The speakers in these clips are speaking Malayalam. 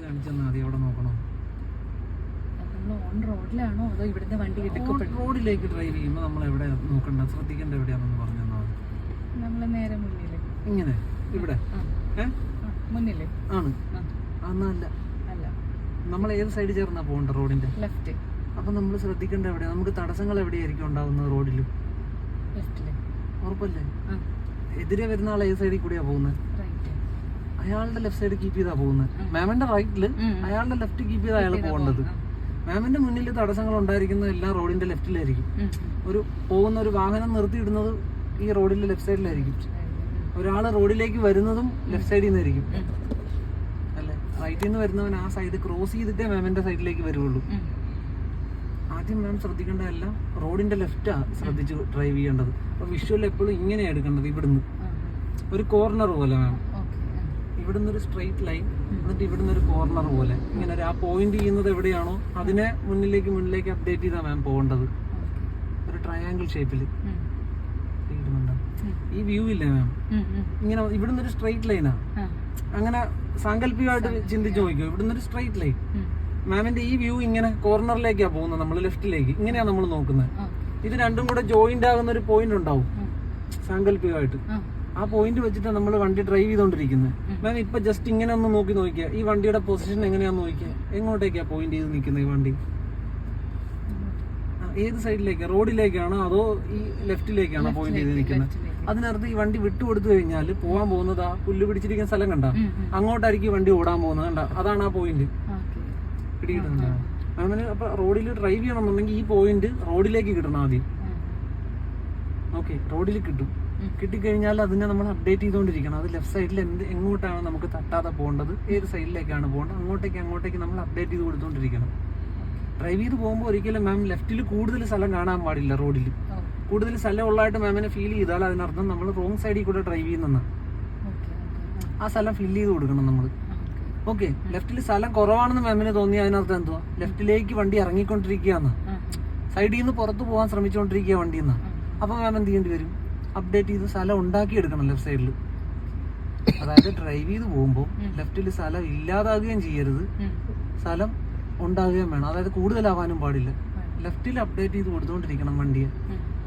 കാണിച്ചെന്നാ മതി അവിടെ നോക്കണം? ഓൺ റോഡിലാണോ അതോ ഇവിടുന്ന് വണ്ടി എടുക്കപ്പെടും റോഡിലേക്ക് ഡ്രൈവ് ചെയ്യുമ്പോൾ നമ്മൾ എവിടെ നോക്കണ്ട? ശ്രദ്ധിക്കേണ്ട എവിടെയാണെന്ന് പറഞ്ഞു തന്നാൽ മതി. നമ്മൾ നേരെ മുന്നിൽ ഇങ്ങനെ? ഇവിടെ? മുന്നിൽ ആണ്. അന്നല്ല അല്ല. നമ്മൾ ഏത് സൈഡ് ചേർന്നാ പോകണ്ട റോഡിന്റെ? ലെഫ്റ്റ് അപ്പൊ നമ്മൾ ശ്രദ്ധിക്കേണ്ട എവിടെ നമുക്ക് തടസ്സങ്ങൾ എവിടെയായിരിക്കും ഉണ്ടാവുന്നത് റോഡിൽ ലെഫ്റ്റിൽ ഉറപ്പല്ലേ? എതിരെ വരുന്ന ആൾ ഏത് സൈഡിൽ കൂടിയാ പോകുന്നത്? അയാളുടെ ലെഫ്റ്റ് സൈഡ് കീപ്പ് ചെയ്താ പോകുന്നത് മാമിന്റെ റൈറ്റിൽ അയാളുടെ ലെഫ്റ്റ് കീപ്പ് ചെയ്താ അയാൾ പോകേണ്ടത്. മാമിന്റെ മുന്നിൽ തടസ്സങ്ങൾ ഉണ്ടായിരിക്കുന്ന എല്ലാ റോഡിന്റെ ലെഫ്റ്റിലായിരിക്കും ഒരു പോകുന്ന ഒരു വാഹനം നിർത്തിയിടുന്നത് ഈ റോഡിന്റെ ലെഫ്റ്റ് സൈഡിലായിരിക്കും ഒരാൾ റോഡിലേക്ക് വരുന്നതും ലെഫ്റ്റ് സൈഡിൽ നിന്നായിരിക്കും അല്ലെ? റൈറ്റിൽ നിന്ന് വരുന്നവൻ ആ സൈഡ് ക്രോസ് ചെയ്തിട്ടേ മാമിന്റെ സൈഡിലേക്ക് വരുള്ളൂ ആദ്യം മാം ശ്രദ്ധിക്കേണ്ട എല്ലാം റോഡിന്റെ ലെഫ്റ്റാ ശ്രദ്ധിച്ച് ഡ്രൈവ് ചെയ്യേണ്ടത്. അപ്പൊ വിഷ്വൽ എപ്പോഴും ഇങ്ങനെയാണ് എടുക്കേണ്ടത് ഇവിടുന്ന്. ഒരു കോർണർ പോലെ മാം. ഇവിടുന്ന് ഒരു സ്ട്രെയിറ്റ് ലൈൻ എന്നിട്ട് ഇവിടുന്ന് ഒരു കോർണർ പോലെ ഇങ്ങനെ ആ പോയിന്റ് ചെയ്യുന്നത് എവിടെയാണോ അതിനെ മുന്നിലേക്ക് മുന്നിലേക്ക് അപ്ഡേറ്റ് ചെയ്താ മാം പോകേണ്ടത്. ഒരു ട്രയാങ്കിൾ ഷേപ്പിൽ ഈ വ്യൂ ഇല്ലേ മാം ഇങ്ങനെ ഇവിടുന്ന് ഒരു സ്ട്രെയിറ്റ് ലൈനാ അങ്ങനെ സാങ്കല്പികമായിട്ട് ചിന്തിച്ചു നോക്കിയോ ഇവിടുന്ന് ഒരു സ്ട്രെയിറ്റ് ലൈൻ മാമിന്റെ ഈ വ്യൂ ഇങ്ങനെ കോർണറിലേക്കാ പോകുന്നത് നമ്മൾ ലെഫ്റ്റിലേക്ക് ഇങ്ങനെയാണ് നമ്മൾ നോക്കുന്നത് ഇത് രണ്ടും കൂടെ ജോയിന്റ് ആകുന്ന ഒരു പോയിന്റ് ഉണ്ടാവും. സാങ്കല്പികമായിട്ട്. ആ. പോയിന്റ് വെച്ചിട്ട് നമ്മൾ വണ്ടി ഡ്രൈവ് ചെയ്തോണ്ടിരിക്കുന്നത് മാം ഇപ്പൊ ജസ്റ്റ് ഇങ്ങനെ ഒന്ന് നോക്കി നോക്കിയ. ഈ വണ്ടിയുടെ പൊസിഷൻ എങ്ങനെയാന്ന് നോക്കിയാ? എങ്ങോട്ടേക്കാ പോയിന്റ് ചെയ്ത് നിൽക്കുന്നത് ഈ വണ്ടി? ഏത് സൈഡിലേക്കാ റോഡിലേക്കാണോ അതോ ഈ ലെഫ്റ്റിലേക്കാണോ പോയിന്റ് ചെയ്ത് നിൽക്കുന്നത്? അതിനർത്ഥം ഈ വണ്ടി വിട്ടു കൊടുത്തു കഴിഞ്ഞാൽ പോകാൻ പോകുന്നത് ആ പുല്ല് പിടിച്ചിരിക്കുന്ന സ്ഥലം കണ്ട? അങ്ങോട്ടായിരിക്കും വണ്ടി ഓടാൻ പോകുന്നത് കണ്ട? അതാണ് ആ പോയിന്റ് പിടികിട്ടുന്നത് അങ്ങനെ അപ്പൊ റോഡിൽ ഡ്രൈവ് ചെയ്യണമെന്നുണ്ടെങ്കിൽ ഈ പോയിന്റ് റോഡിലേക്ക് കിട്ടണം ആദ്യം. ഓക്കെ റോഡിൽ കിട്ടും. കിട്ടിക്കഴിഞ്ഞാൽ അതിനെ നമ്മൾ അപ്ഡേറ്റ് ചെയ്തുകൊണ്ടിരിക്കണം. അത് ലെഫ്റ്റ് സൈഡിൽ എന്ത് എങ്ങോട്ടാണ് നമുക്ക് തട്ടാതെ പോകേണ്ടത്? ഏത് സൈഡിലേക്കാണ് പോകേണ്ടത്? അങ്ങോട്ടേക്ക് അങ്ങോട്ടേക്ക് നമ്മൾ അപ്ഡേറ്റ് ചെയ്ത് കൊടുത്തുകൊണ്ടിരിക്കണം. ഡ്രൈവ് ചെയ്ത് പോകുമ്പോൾ ഒരിക്കലും മാം ലെഫ്റ്റിൽ കൂടുതൽ സ്ഥലം കാണാൻ പാടില്ല റോഡിൽ കൂടുതൽ സ്ഥലം ഉള്ളതായിട്ട് മാമിനെ ഫീൽ ചെയ്താൽ അതിനർത്ഥം നമ്മൾ റോങ് സൈഡിൽ കൂടെ ഡ്രൈവ് ചെയ്യുന്ന ആ സ്ഥലം ഫില്ല് ചെയ്ത് കൊടുക്കണം നമ്മൾ. ഓക്കെ ലെഫ്റ്റിൽ സ്ഥലം കുറവാണെന്ന് മാമിന് തോന്നി അതിനർത്ഥം എന്തുവാ? ലെഫ്റ്റിലേക്ക് വണ്ടി ഇറങ്ങിക്കൊണ്ടിരിക്കുകയാണ്. സൈഡിൽ നിന്ന് പുറത്ത് പോകാൻ ശ്രമിച്ചുകൊണ്ടിരിക്കുക വണ്ടിയിൽ നിന്ന്. അപ്പൊ മാം എന്ത് ചെയ്യേണ്ടി വരും? അപ്ഡേറ്റ് ചെയ്ത് സ്ഥലം ഉണ്ടാക്കി എടുക്കണം ലെഫ്റ്റ് സൈഡിൽ അതായത് ഡ്രൈവ് ചെയ്ത് പോകുമ്പോൾ ലെഫ്റ്റിൽ സ്ഥലം ഇല്ലാതാകുകയും ചെയ്യരുത്. സ്ഥലം ഉണ്ടാകുകയും വേണം. അതായത് കൂടുതലാവാനും പാടില്ല. ലെഫ്റ്റിൽ അപ്ഡേറ്റ് ചെയ്ത് കൊടുത്തുകൊണ്ടിരിക്കണം വണ്ടിയെ.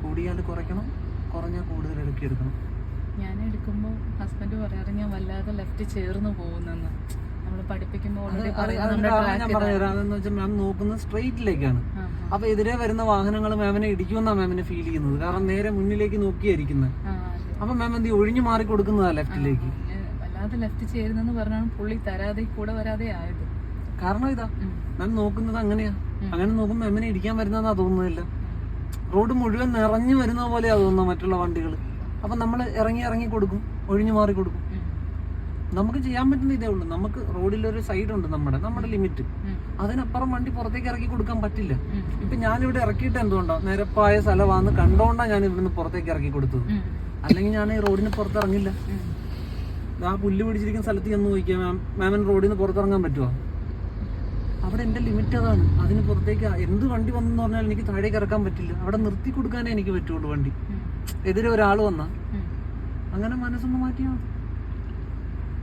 കൂടിയാൽ കുറയ്ക്കണം കുറഞ്ഞാൽ കൂടുതൽ എടുക്കിയെടുക്കണം ഞാൻ എടുക്കുമ്പോൾ ഹസ്ബൻഡ് പറയാറ് ഞാൻ വല്ലാതെ ലെഫ്റ്റ് ചേർന്ന് പോകുന്നെന്ന്. പഠിപ്പിക്കുമ്പോൾ വെച്ചാൽ മാം നോക്കുന്നത് സ്ട്രെയിറ്റിലേക്കാണ് അപ്പൊ എതിരെ വരുന്ന വാഹനങ്ങൾ മാമിനെ ഇടിക്കുമെന്നാണ് മാമിനെ ഫീൽ ചെയ്യുന്നത്. കാരണം നേരെ മുന്നിലേക്ക് നോക്കിയായിരിക്കുന്നത്. അപ്പൊ മാം എന്ത്? ഒഴിഞ്ഞു മാറി കൊടുക്കുന്നതാ ലെഫ്റ്റിലേക്ക് വല്ലാതെ ലെഫ്റ്റ് ചേരുന്നെന്ന് പറഞ്ഞാണ് പുള്ളി തരാതെ കൂടെ വരാതെ ആയത്. കാരണം ഇതാ. മാം നോക്കുന്നത് അങ്ങനെയാ. അങ്ങനെ നോക്കുമ്പോൾ മാമിനെ ഇടിക്കാൻ വരുന്നതെന്നാ തോന്നുന്നില്ല. റോഡ് മുഴുവൻ നിറഞ്ഞു വരുന്ന പോലെയാ തോന്നുന്നത് മറ്റുള്ള വണ്ടികൾ അപ്പൊ നമ്മൾ ഇറങ്ങി ഇറങ്ങി കൊടുക്കും. ഒഴിഞ്ഞു മാറി കൊടുക്കും. നമുക്ക് ചെയ്യാൻ പറ്റുന്ന ഇതേ ഉള്ളൂ. നമുക്ക് റോഡിൽ ഒരു സൈഡ് ഉണ്ട് നമ്മുടെ നമ്മുടെ ലിമിറ്റ് അതിനപ്പുറം വണ്ടി പുറത്തേക്ക് ഇറക്കി കൊടുക്കാൻ പറ്റില്ല. ഇപ്പൊ ഞാനിവിടെ ഇറക്കിയിട്ട് എന്തുകൊണ്ടോ? നിരപ്പായ സ്ഥലമാണെന്ന് കണ്ടോണ്ടാ ഞാൻ ഇവിടുന്ന് പുറത്തേക്ക് ഇറക്കി കൊടുത്തത്. അല്ലെങ്കിൽ ഞാൻ ഈ റോഡിന് പുറത്തിറങ്ങില്ല. ആ പുല്ല് പിടിച്ചിരിക്കുന്ന സ്ഥലത്ത് ചെന്ന് നോക്കിയാൽ മാം മാമിന് റോഡിൽ നിന്ന് പുറത്തിറങ്ങാൻ പറ്റുമോ അവിടെ എന്റെ ലിമിറ്റ് അതാണ്. അതിന് പുറത്തേക്ക് എന്ത് വണ്ടി വന്നെന്ന് പറഞ്ഞാൽ എനിക്ക് താഴേക്ക് ഇറക്കാൻ പറ്റില്ല. അവിടെ നിർത്തി കൊടുക്കാനേ എനിക്ക് പറ്റുള്ളൂ വണ്ടി. എതിരെ ഒരാൾ വന്നാ. അങ്ങനെ മനസ്സൊന്ന് മാറ്റിയാൽ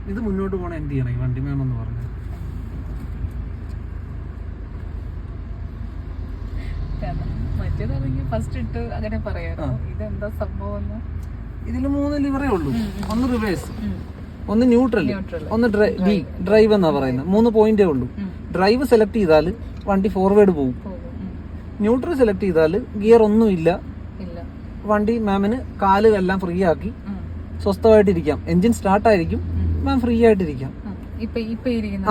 ഇത് മുന്നോട്ട് പോകണം എന്ത് ചെയ്യണം? ഈ വണ്ടി വേണമെന്ന് കാരണം മറ്റേതാണെങ്കിൽ ഫസ്റ്റ് ഇട്ട് അങ്ങനെ പറയാം ഇതെന്താ സംഭവം ഇതിൽ മൂന്ന് ലിവറേ ഉള്ളൂ. ഒന്ന് റിവേഴ്സ് ഒന്ന് ന്യൂട്രൽ. ഒന്ന് ഡി ഡ്രൈവ് എന്നാ പറയുന്നത്. മൂന്ന് പോയിന്റേ ഉള്ളൂ. ഡ്രൈവ് സെലക്ട് ചെയ്താൽ വണ്ടി ഫോർവേഡ് പോകും. ന്യൂട്രൽ സെലക്ട് ചെയ്താൽ ഗിയർ ഒന്നും ഇല്ല. വണ്ടി മാമിന് കാൽ എല്ലാം ഫ്രീ ആക്കി. സ്വസ്ഥമായിട്ടിരിക്കാം. എഞ്ചിൻ സ്റ്റാർട്ട് ആയിരിക്കും. മാം ഫ്രീ ആയിട്ടിരിക്കാം.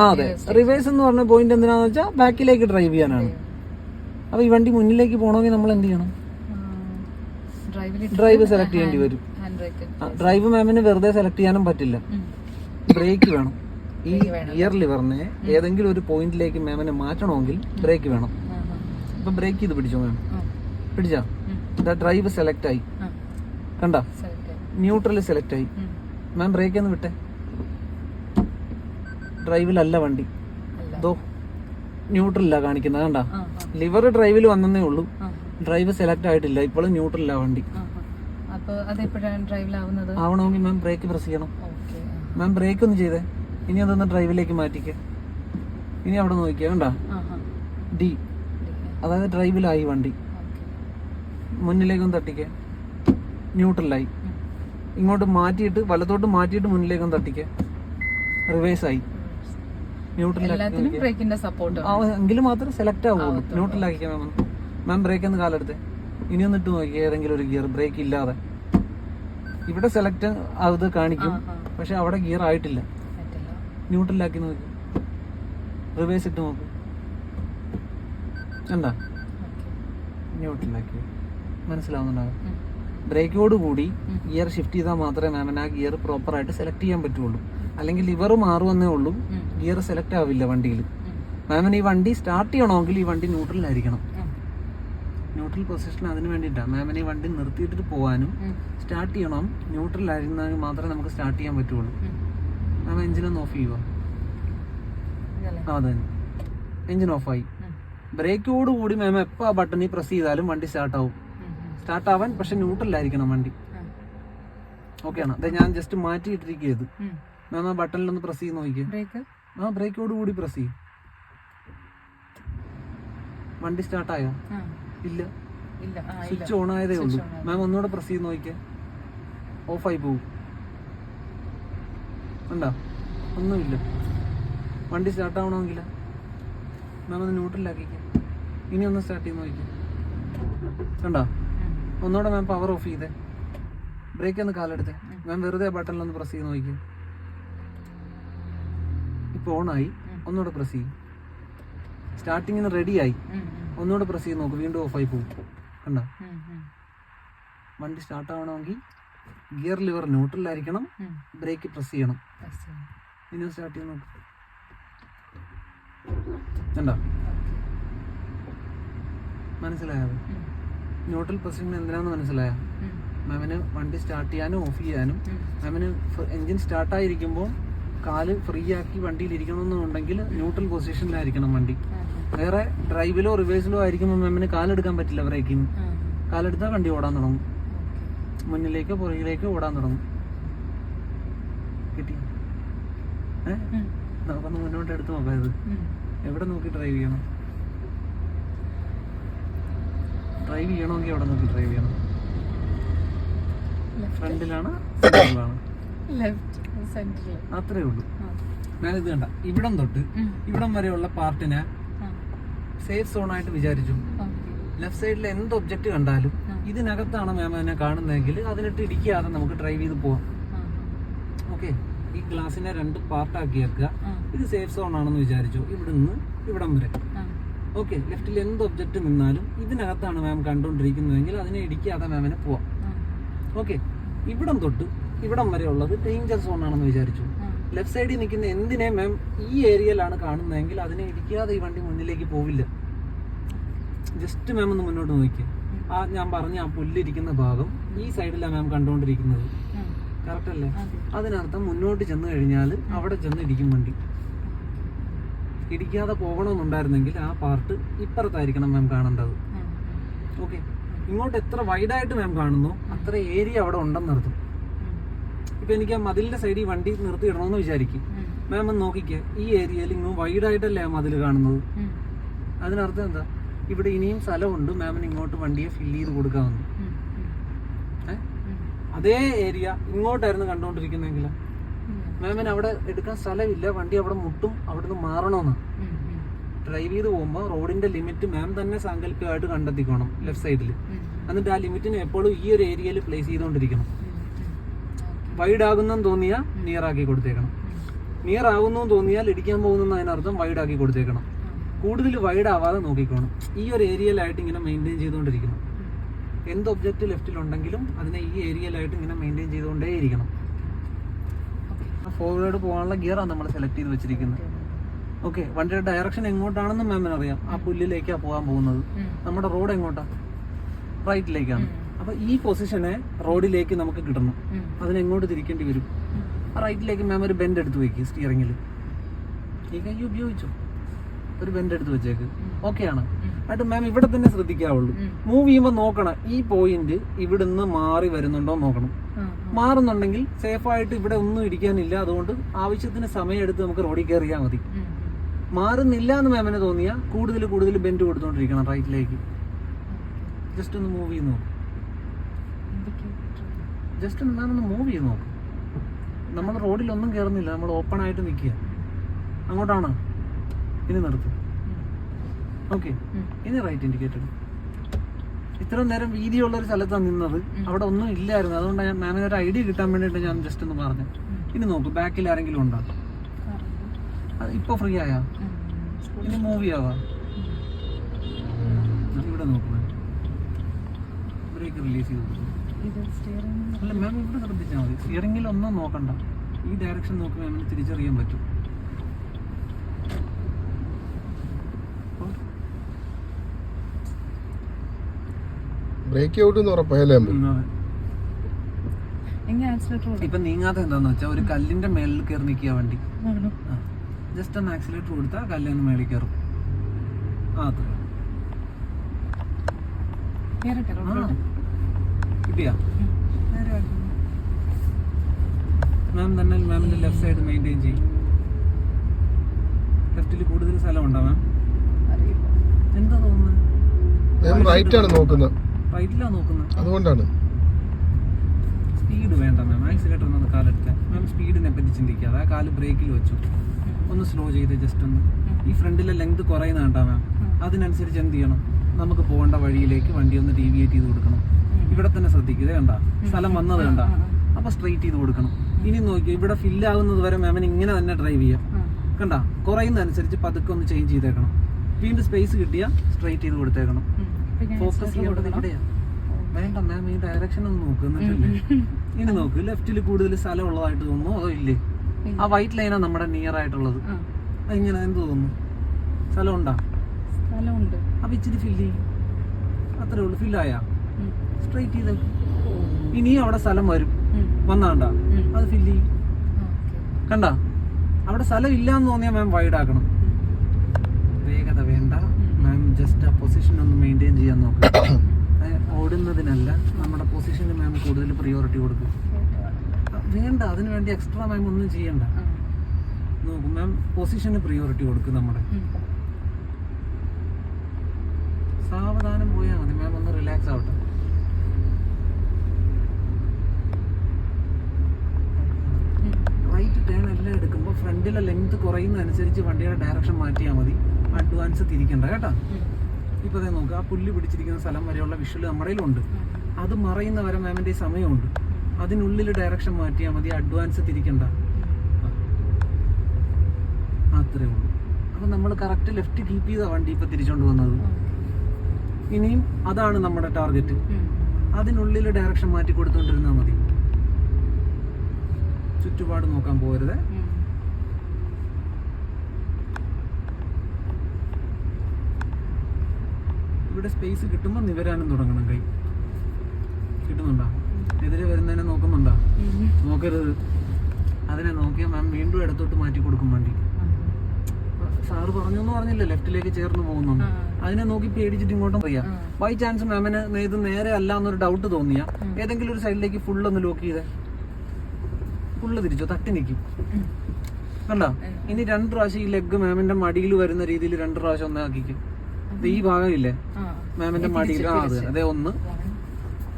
ആ അതെ റിവേഴ്സ് എന്ന് പറഞ്ഞ പോയിന്റ് എന്തിനാന്ന് വെച്ചാൽ ബാക്കിലേക്ക് ഡ്രൈവ് ചെയ്യാനാണ്. അപ്പൊ ഈ വണ്ടി മുന്നിലേക്ക് പോകണമെങ്കിൽ നമ്മൾ എന്ത് ചെയ്യണം? ഡ്രൈവ് സെലക്ട് ചെയ്യേണ്ടി വരും. ഡ്രൈവ് മാമിന് വെറുതെ സെലക്ട് ചെയ്യാനും പറ്റില്ല. ബ്രേക്ക് വേണം. ഈ ഗിയർ ലിവറിനെ ഏതെങ്കിലും ഒരു പോയിന്റിലേക്ക് മാമിനെ മാറ്റണമെങ്കിൽ ബ്രേക്ക് വേണം. ഇപ്പൊ ബ്രേക്ക് ചെയ്ത് പിടിച്ചോ മാം? പിടിച്ചാ? ഡ്രൈവ് സെലക്ട് ആയി. കണ്ട? ന്യൂട്രൽ സെലക്ട് ആയി. മാം ബ്രേക്ക് ഒന്ന് വിട്ടെ. ഡ്രൈവിലല്ല വണ്ടി. അല്ല. ദോ ന്യൂട്രലില്ല കാണിക്കുന്നത് കണ്ട? ലിവർ ഡ്രൈവിൽ വന്നേ ഉള്ളൂ. ഡ്രൈവ് സെലക്ട് ആയിട്ടില്ല. ഇപ്പോഴും ന്യൂട്രലില്ല വണ്ടി. ആവണമെങ്കിൽ മാം ബ്രേക്ക് പ്രസ് ചെയ്യണം. മാം ബ്രേക്ക് ഒന്ന് ചെയ്തേ. ഇനി അതൊന്ന് ഡ്രൈവിലേക്ക് മാറ്റിക്കേ. ഇനി അവിടെ നോക്കിയാ കണ്ട? ഡി. അതായത് ഡ്രൈവിലായി വണ്ടി. മുന്നിലേക്കൊന്ന് മുന്നിലേക്കും തട്ടിക്കേ. ന്യൂട്രലായി. ഇങ്ങോട്ട് മാറ്റിയിട്ട് വലത്തോട്ട് മാറ്റിയിട്ട് മുന്നിലേക്കും തട്ടിക്കേ. റിവേഴ്സ് ആയി ന്യൂട്രലാക്കി എല്ലാത്തിനും ബ്രേക്കിന്റെ സപ്പോർട്ട് എങ്കിലും മാത്രം സെലക്ട് ആവുള്ളൂ. ന്യൂട്രലാക്കിയാൽ മാം. മാം ബ്രേക്ക് ഒന്ന് കാലെടുത്ത്. ഇനി ഒന്ന് ഇട്ട് നോക്കി ഏതെങ്കിലും ഒരു ഗിയർ ബ്രേക്ക് ഇല്ലാതെ. ഇവിടെ സെലക്ട് അത് കാണിക്കും. പക്ഷെ അവിടെ ഗിയർ ആയിട്ടില്ല. ന്യൂട്രലാക്കി നോക്കി. റിവേഴ്സ് ഇട്ട് നോക്ക്. എന്താ ന്യൂട്രലാക്കി മനസ്സിലാവുന്നുണ്ടാകും ബ്രേക്കോട് കൂടി ഗിയർ ഷിഫ്റ്റ് ചെയ്താൽ മാത്രമേ മാമിന് ആ ഗിയർ പ്രോപ്പറായിട്ട് സെലക്ട് ചെയ്യാൻ പറ്റുള്ളൂ. അല്ലെങ്കിൽ ലിവർ മാറുമെന്നേ ഉള്ളൂ. ഗിയർ സെലക്ട് ആവില്ല വണ്ടിയിൽ മാമിന് ഈ വണ്ടി സ്റ്റാർട്ട് ചെയ്യണമെങ്കിൽ ഈ വണ്ടി ന്യൂട്രലായിരിക്കണം ന്യൂട്രൽ പൊസിഷൻ അതിന് വേണ്ടിയിട്ടാണ് മാമിന് ഈ വണ്ടി നിർത്തിയിട്ട് പോകാനും സ്റ്റാർട്ട് ചെയ്യണം. ന്യൂട്രലായിരുന്നെങ്കിൽ മാത്രമേ നമുക്ക് സ്റ്റാർട്ട് ചെയ്യാൻ പറ്റുള്ളൂ. മാം എഞ്ചിനൊന്ന് ഓഫ് ചെയ്യുക അതെ എഞ്ചിൻ ഓഫായി ബ്രേക്കോട് കൂടി മാം എപ്പോൾ ആ ബട്ടണിൽ പ്രസ് ചെയ്താലും വണ്ടി സ്റ്റാർട്ടാവും സ്റ്റാർട്ട് ആവാൻ പക്ഷെ ന്യൂട്രലായിരിക്കണം വണ്ടി. ഓക്കെ ആണ്? അതെ ഞാൻ ജസ്റ്റ് മാറ്റിയിട്ടിരിക്കുന്നത് മാം ആ ബട്ടണിലൊന്ന് പ്രസ് ചെയ്ത് നോക്കിയത് ആ ബ്രേക്കോട് കൂടി പ്രസ് ചെയ്യും. വണ്ടി സ്റ്റാർട്ടായോ ഇല്ല. സ്വിച്ച് ഓൺ ആയതേ ഉള്ളൂ. മാം ഒന്നുകൂടെ പ്രസ് ചെയ്ത് നോക്കിയേ ഓഫായി പോകും ഉണ്ടോ ഒന്നുമില്ല. വണ്ടി സ്റ്റാർട്ട് ആവണമെങ്കിൽ മാം ഒന്ന് ന്യൂട്രലാക്കിക്കാം ഇനി ഒന്ന് സ്റ്റാർട്ട് ചെയ്ത് നോക്കിക്കാം. കണ്ടോ? ഒന്നുകൂടെ മാം പവർ ഓഫ് ചെയ്തേ. ബ്രേക്ക് ഒന്ന് കാലെടുത്തേ. മാം വെറുതെ ബട്ടണിലൊന്ന് പ്രസ് ചെയ്ത് നോക്കിക്കേ. ഇപ്പോൾ ഓണായി. ഒന്നുകൂടെ പ്രസ് ചെയ്യും. സ്റ്റാർട്ടിങ്ങിന് റെഡിയായി ഒന്നുകൂടെ പ്രസ് ചെയ്ത് നോക്കും. വീണ്ടും ഓഫായി പോകും. കണ്ടോ? വണ്ടി സ്റ്റാർട്ട് ആവണമെങ്കിൽ ഗിയർ ലിവർ ന്യൂട്രലായിരിക്കണം ബ്രേക്ക് പ്രസ് ചെയ്യണം. ഇനി സ്റ്റാർട്ട് ചെയ്ത് നോക്ക്. കണ്ടോ? മനസ്സിലായോ? ന്യൂട്രൽ പൊസിഷൻ എന്തിനാന്ന് മനസ്സിലായോ? മാമിന് വണ്ടി സ്റ്റാർട്ട് ചെയ്യാനും ഓഫ് ചെയ്യാനും മാമിന് എഞ്ചിൻ സ്റ്റാർട്ടായിരിക്കുമ്പോൾ കാൽ ഫ്രീ ആക്കി വണ്ടിയിൽ ഇരിക്കണമെന്നുണ്ടെങ്കിൽ ന്യൂട്രൽ പൊസിഷനിലായിരിക്കണം വണ്ടി. വേറെ ഡ്രൈവിലോ റിവേഴ്സിലോ ആയിരിക്കുമ്പോൾ മാമിന് കാലെടുക്കാൻ പറ്റില്ല ബ്രേക്കിന് കാലെടുത്താൽ വണ്ടി ഓടാൻ തുടങ്ങും. മുന്നിലേക്കോ പുറകിലേക്കോ ഓടാൻ തുടങ്ങും. കിട്ടി. നമുക്കൊന്ന് മുന്നോട്ട് എടുത്ത് നോക്കാം ഇത്. എവിടെ നോക്കി ഡ്രൈവ് ചെയ്യണം? ഡ്രൈവ് ചെയ്യണമെങ്കിൽ എവിടെ നോക്കി ഡ്രൈവ് ചെയ്യണം? ഫ്രണ്ടിലാണ് സെന്ററിൽ അത്രേ ഉള്ളൂ. ഞാൻ ഇത് കണ്ട. ഇവിടം തൊട്ട് ഇവിടം വരെയുള്ള പാർട്ടിനെ സേഫ് സോൺ ആയിട്ട് വിചാരിച്ചു. ലെഫ്റ്റ് സൈഡിൽ എന്ത് ഒബ്ജക്റ്റ് കണ്ടാലും ഇതിനകത്താണ് മാം അതിനെ കാണുന്നതെങ്കിൽ അതിനിട്ട് ഇടിക്കാതെ നമുക്ക് ഡ്രൈവ് ചെയ്ത് പോവാം. ഓക്കെ. ഈ ഗ്ലാസിനെ രണ്ട് പാർട്ടാക്കി വെക്കുക. ഇത് സേഫ് സോൺ ആണെന്ന് വിചാരിച്ചു. ഇവിടുന്ന് ഇവിടം വരെ. ഓക്കെ. ലെഫ്റ്റിൽ എന്ത് ഒബ്ജക്റ്റ് നിന്നാലും ഇതിനകത്താണ് മാം കണ്ടുകൊണ്ടിരിക്കുന്നതെങ്കിൽ അതിനെ ഇടിക്കാതെ മാമിനെ പോവാം. ഓക്കെ. ഇവിടം തൊട്ട് ഇവിടം വരെ ഉള്ളത് ഡേഞ്ചർ സോൺ ആണെന്ന് വിചാരിച്ചു. ലെഫ്റ്റ് സൈഡിൽ നിൽക്കുന്ന എന്തിനെ മാം ഈ ഏരിയയിലാണ് കാണുന്നതെങ്കിൽ അതിനെ ഇടിക്കാതെ ഈ വണ്ടി മുന്നിലേക്ക് പോവില്ല. ജസ്റ്റ് മാം ഒന്ന് മുന്നോട്ട് നോക്കി ആ ഞാൻ പറഞ്ഞ ആ പുല്ലിരിക്കുന്ന ഭാഗം ഈ സൈഡിലാണ് മാം കണ്ടുകൊണ്ടിരിക്കുന്നത്. കറക്റ്റ് അല്ലേ? അതിനർത്ഥം മുന്നോട്ട് ചെന്ന് കഴിഞ്ഞാൽ അവിടെ ചെന്ന് ഇടിക്കും വണ്ടി. ഇടിക്കാതെ പോകണമെന്നുണ്ടായിരുന്നെങ്കിൽ ആ പാർട്ട് ഇപ്പുറത്തായിരിക്കണം മാം കാണേണ്ടത്. ഓക്കെ ഇങ്ങോട്ട് എത്ര വൈഡായിട്ട് മാം കാണുന്നു അത്ര ഏരിയ അവിടെ ഉണ്ടെന്നർത്ഥം. ഇപ്പൊ എനിക്ക് ആ മതിലിന്റെ സൈഡിൽ വണ്ടി നിർത്തിയിടണമെന്ന് വിചാരിക്കും. മാം ഒന്ന് നോക്കിക്കേ ഈ ഏരിയയിൽ ഇങ്ങ് വൈഡായിട്ടല്ലേ ആ മതിൽ കാണുന്നത്? അതിനർത്ഥം എന്താ? ഇവിടെ ഇനിയും സ്ഥലമുണ്ട് മാമിന് ഇങ്ങോട്ട് വണ്ടിയെ ഫില്ല് ചെയ്ത് കൊടുക്കാമെന്ന് അതേ ഏരിയ ഇങ്ങോട്ടായിരുന്നു കണ്ടുകൊണ്ടിരിക്കുന്നെങ്കിൽ മാമിന് അവിടെ എടുക്കാൻ സ്ഥലമില്ല വണ്ടി അവിടെ മുട്ടും അവിടുന്ന് മാറണമെന്ന് ഡ്രൈവ് ചെയ്ത് പോകുമ്പോൾ റോഡിന്റെ ലിമിറ്റ് മാം തന്നെ സാങ്കല്പികമായിട്ട് കണ്ടെത്തിക്കണം ലെഫ്റ്റ് സൈഡിൽ എന്നിട്ട് ആ ലിമിറ്റിനെ എപ്പോഴും ഈ ഒരു ഏരിയയിൽ പ്ലേസ് ചെയ്തുകൊണ്ടിരിക്കണം വൈഡ് ആകുന്നെന്ന് തോന്നിയാൽ നിയർ ആക്കി കൊടുത്തേക്കണം. നിയർ ആകുന്നു തോന്നിയാൽ ഇടിക്കാൻ പോകുന്നു അതിനർത്ഥം വൈഡ് ആക്കി കൊടുത്തേക്കണം. കൂടുതൽ വൈഡ് ആവാതെ നോക്കിക്കോണം. ഈ ഒരു ഏരിയയിലായിട്ട് ഇങ്ങനെ മെയിന്റെയിൻ ചെയ്തുകൊണ്ടിരിക്കണം. എന്ത് ഒബ്ജക്റ്റ് ലെഫ്റ്റിലുണ്ടെങ്കിലും അതിനെ ഈ ഏരിയയിലായിട്ട് ഇങ്ങനെ മെയിന്റെയിൻ ചെയ്തുകൊണ്ടേയിരിക്കണം. ഫോർവേഡ് പോകാനുള്ള ഗിയറാണ് നമ്മൾ സെലക്ട് ചെയ്ത് വെച്ചിരിക്കുന്നത് ഓക്കെ വണ്ടിയുടെ ഡയറക്ഷൻ എങ്ങോട്ടാണെന്ന് മാമിന് അറിയാം. ആ പുല്ലിലേക്കാണ് പോകാൻ പോകുന്നത്. നമ്മുടെ റോഡ് എങ്ങോട്ടാ? റൈറ്റിലേക്കാണ് അപ്പൊ ഈ പൊസിഷനെ റോഡിലേക്ക് നമുക്ക് കിട്ടണം. അതിനെങ്ങോട്ട് തിരിക്കേണ്ടി വരും? റൈറ്റിലേക്ക് മാം ഒരു ബെൻഡ് എടുത്ത് വെക്കുക സ്റ്റിയറിംഗിൽ ഈ കൈ ഉപയോഗിച്ചു? ഒരു ബെൻഡ് എടുത്ത് വെച്ചേക്ക്. ഓക്കെ ആണ്. എന്നിട്ട് മാം ഇവിടെ തന്നെ ശ്രദ്ധിക്കാവുള്ളൂ. മൂവ് ചെയ്യുമ്പോൾ നോക്കണം. ഈ പോയിന്റ് ഇവിടുന്ന് മാറി വരുന്നുണ്ടോ നോക്കണം. മാറുന്നുണ്ടെങ്കിൽ സേഫായിട്ട് ഇവിടെ ഒന്നും ഇരിക്കാനില്ല. അതുകൊണ്ട് ആവശ്യത്തിന് സമയം എടുത്ത് നമുക്ക് റോഡിൽ കയറിയാൽ മതി. മാറുന്നില്ല എന്ന് മാമിന് തോന്നിയാൽ കൂടുതൽ കൂടുതൽ ബെൻഡ് കൊടുത്തോണ്ടിരിക്കണം റൈറ്റിലേക്ക് ജസ്റ്റ് ഒന്ന് മൂവ് ചെയ്ത് നോക്കും. ജസ്റ്റ് ഒന്ന് മൂവ് ചെയ്ത് നോക്കും. നമ്മൾ റോഡിലൊന്നും കയറുന്നില്ല നമ്മൾ ഓപ്പൺ ആയിട്ട് നിൽക്കുക. അങ്ങോട്ടാണ്. ഇനി നിർത്തും. ഓക്കെ ഇനി റൈറ്റ് ഇൻഡിക്കേറ്റഡ് ഇത്രയും നേരം വീതിയുള്ള ഒരു സ്ഥലത്താണ് നിന്നത്. അവിടെ ഒന്നും ഇല്ലായിരുന്നു. അതുകൊണ്ട് ഞാൻ മാനേജർ ഐഡിയ കിട്ടാൻ വേണ്ടിയിട്ട് ഞാൻ ജസ്റ്റ് ഒന്ന് പറഞ്ഞു. ഇനി നോക്ക് ബാക്കിൽ ആരെങ്കിലും ഉണ്ടോ? ഇപ്പൊ ഫ്രീ ആയാ? ഇനി മൂവ് ചെയ്യാവാ? ഇവിടെ നോക്കുക ബ്രേക്ക് റിലീസ് ചെയ്ത് കൊടുക്കും അല്ല മാം ഇവിടെ ശ്രദ്ധിച്ചാൽ മതി. സ്റ്റിയറിംഗിൽ ഒന്നും നോക്കണ്ട. ഈ ഡയറക്ഷൻ നോക്കി മാമിന് തിരിച്ചറിയാൻ പറ്റും. ബ്രേക്ക് ഔട്ട് എന്ന് ഉറപ്പായാലേ ഇപ്പൊ നീങ്ങാത്ത എന്താന്ന് വെച്ചാൽ ഒരു കല്ലിന്റെ മേളിൽ കയറി നിൽക്കുക വണ്ടി. ജസ്റ്റ് ഒന്ന് ആക്സിലേറ്റർ കൊടുത്താൽ കല്ലിന് മേളിൽ കയറും ആ അത്ര? കിട്ടിയാ. മാം തന്നെ മാമിന്റെ ലെഫ്റ്റ് സൈഡ് മെയിന്റെയിൻ ചെയ്യും. ലെഫ്റ്റിൽ കൂടുതൽ സ്ഥലമുണ്ടോ മാം എന്താ തോന്നുന്നത്? ഞാൻ റൈറ്റ് ആണ് നോക്കുന്നത്. റൈറ്റിലാ നോക്കുന്നത്. അതുകൊണ്ടാണ്. സ്പീഡ് വേണ്ട മാം ആക്സിലേറ്റർ ഒന്ന് കാലെടുത്ത്. മാം സ്പീഡിനെ പറ്റി ചിന്തിക്കാതെ ആ കാൽ ബ്രേക്കിൽ വെച്ചു. ഒന്ന് സ്ലോ ചെയ്ത് ജസ്റ്റ് ഒന്ന്. ഈ ഫ്രണ്ടിലെ ലെങ്ത് കുറയുന്ന കണ്ടാ മാം അതിനനുസരിച്ച് എന്ത് ചെയ്യണം? നമുക്ക് പോകേണ്ട വഴിയിലേക്ക് വണ്ടി ഒന്ന് ഡീവിയേറ്റ് ചെയ്ത് കൊടുക്കണം. ഇവിടെ തന്നെ ശ്രദ്ധിക്കുക കണ്ട? സ്ഥലം വന്നത് കണ്ട? അപ്പൊ സ്ട്രെയിറ്റ് ചെയ്ത് കൊടുക്കണം. ഇനി നോക്കി ഇവിടെ ഫില്ലാകുന്നത് വരെ മാമിന് ഇങ്ങനെ തന്നെ ഡ്രൈവ് ചെയ്യാം. കണ്ട? കുറയുന്നതനുസരിച്ച് പതുക്കെ ഒന്ന് ചേഞ്ച് ചെയ്തേക്കണം. വീണ്ടും സ്പേസ് കിട്ടിയാ സ്ട്രെയിറ്റ് ചെയ്ത് കൊടുത്തേക്കണം. ഫോക്കസ് വേണ്ട മാം ഈ ഡയറക്ഷൻ ഒന്ന് നോക്ക് എന്നിട്ടല്ലേ? ഇനി നോക്ക് ലെഫ്റ്റിൽ കൂടുതൽ സ്ഥലം ഉള്ളതായിട്ട് തോന്നുന്നു അതോ ഇല്ലേ? ആ വൈറ്റ് ലൈനാ നമ്മുടെ നിയർ ആയിട്ടുള്ളത്. ഇങ്ങനെ അതിങ്ങനെ എന്ത് തോന്നുന്നു? സ്ഥലം ഉണ്ടാ? സ്ഥലമുണ്ട്. അപ്പൊ ഇച്ചിരി ഫില്ല് ചെയ്യും. അത്രേ ഉള്ളൂ. ഫില്ലായാ. സ്ട്രെയിറ്റ് ചെയ്ത് ഇനിയും അവിടെ സ്ഥലം വരും. വന്നാണ്ട? അത് ഫില്ല് ചെയ്യും. കണ്ട? അവിടെ സ്ഥലം ഇല്ലാന്ന് തോന്നിയാൽ മാം വൈഡ് ആക്കണം. വേഗത വേണ്ട. മാം ജസ്റ്റ് ആ പൊസിഷൻ ഒന്ന് മെയിന്റെയിൻ ചെയ്യാൻ നോക്കുക ഓടുന്നതിനല്ല നമ്മുടെ പൊസിഷന് മാം കൂടുതൽ പ്രിയോറിറ്റി കൊടുക്കും. വേണ്ട അതിന് വേണ്ടി എക്സ്ട്രാ മാം ഒന്നും ചെയ്യണ്ട. നോക്കും മാം പൊസിഷന് പ്രിയോറിറ്റി കൊടുക്കും നമ്മുടെ. സാവധാനം പോയാൽ മതി. മാം ഒന്ന് റിലാക്സ് ആവട്ടെ. റൈറ്റ് ടേൺ എല്ലാം എടുക്കുമ്പോൾ ഫ്രണ്ടിലെ ലെങ്ത് കുറയുന്നതനുസരിച്ച് വണ്ടിയുടെ ഡയറക്ഷൻ മാറ്റിയാൽ മതി. അഡ്വാൻസ് തിരിക്കണ്ട കേട്ടോ? ഇപ്പോൾ ഇപ്പൊ ദേ നോക്കുക ആ പുല്ല് പിടിച്ചിരിക്കുന്ന സ്ഥലം വരെയുള്ള വിഷ്വൽ നമ്മുടെ ഉണ്ട് അത് മറയുന്ന വരെ മാമിന്റെ സമയമുണ്ട്. അതിനുള്ളിൽ ഡയറക്ഷൻ മാറ്റിയാൽ മതി അഡ്വാൻസ് തിരിക്കണ്ട. അത്രേ ഉള്ളൂ. അപ്പൊ നമ്മൾ കറക്റ്റ് ലെഫ്റ്റ് കീപ്പ് ചെയ്ത വണ്ടി ഇപ്പൊ തിരിച്ചോണ്ട് വന്നത്. ഇനിയും അതാണ് നമ്മുടെ ടാർഗറ്റ് അതിനുള്ളിൽ ഡയറക്ഷൻ മാറ്റി കൊടുത്തോണ്ടിരുന്നാൽ മതി. ചുറ്റുപാട് നോക്കാൻ പോകരുത്. ഇവിടെ സ്പേസ് കിട്ടുമ്പോൾ നിവരാനും തുടങ്ങണം കൈ. കിട്ടുന്നുണ്ടോ? എതിരെ വരുന്നതിനെ നോക്കുന്നുണ്ടോ? നോക്കരുത്. അതിനെ നോക്കിയാൽ മാം വീണ്ടും ഇടത്തോട്ട് മാറ്റി കൊടുക്കും വണ്ടി. സാറ് പറഞ്ഞു എന്ന് പറഞ്ഞില്ല ലെഫ്റ്റിലേക്ക് ചേർന്ന് പോകുന്നു അതിനെ നോക്കി പേടിച്ചിട്ട് ഇങ്ങോട്ടും പോയാ. ബൈ ചാൻസ് മാമിന് ഇത് നേരെ അല്ല എന്നൊരു ഡൗട്ട് തോന്നിയാ. ഏതെങ്കിലും ഒരു സൈഡിലേക്ക് ഫുൾ ഒന്ന് ലോക്ക് ചെയ്തേ. ഫുള്ള് തിരിച്ചു. തട്ടി നിൽക്കും കണ്ട? ഇനി രണ്ട് പ്രാവശ്യം ഈ ലെഗ് മാമിന്റെ മടിയിൽ വരുന്ന രീതിയിൽ രണ്ട് പ്രാവശ്യം ഒന്ന് ആക്കിക്കും. ഇത് ഈ ഭാഗം ഇല്ലേ മാമിന്റെ മടിയിൽ ആ അതെ അതെ ഒന്ന്.